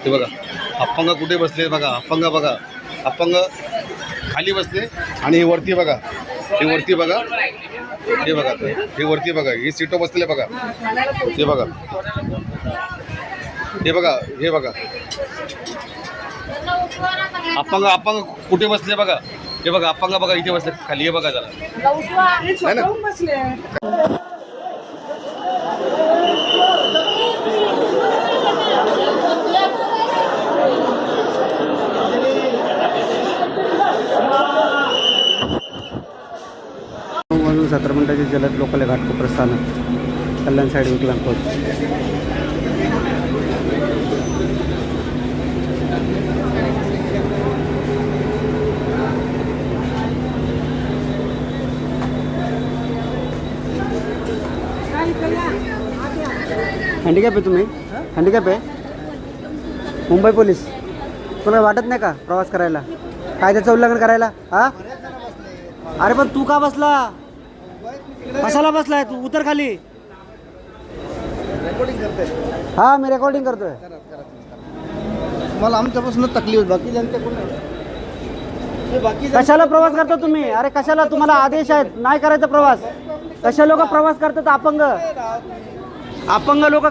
अपंग कुठे बसले बघा अपंग बघा अपंग खाली बसले आणि हे वरती बघा हे वरती बघा हे बघा हे वरती बघा हे सीटो बसले बघा हे बघा हे बघा हे बघा. अपंग अपंग कुठे बसले बघा हे बघा अपंग बघा इथे बसले खाली हे बघा जरा हे स्वतःहून बसले वाजून सतरा मिनटाचे जलद लोकल घाटको प्रस्थान कल्याण साईड विकलांग कोच हँडिकॅप आहे तुम्ही? हँडिकॅप आहे? मुंबई पोलीस. तुला वाटत नाही का प्रवास करायला? कायद्याचं उल्लंघन करायला? हा? अरे पण तू का बसला? कशाला बसलाय तू? उतर खाली. हा मी रेकॉर्डिंग करतोय. मला आमच्यापासून तकलीफ बाकी जनते कोण बाकी कशाला प्रवास करता तुम्ही? अरे कशाला? तुम्हाला आदेश आहेत. नाही करायचा प्रवास. कशा लोक प्रवास करतात? अपंग. अपंग लोक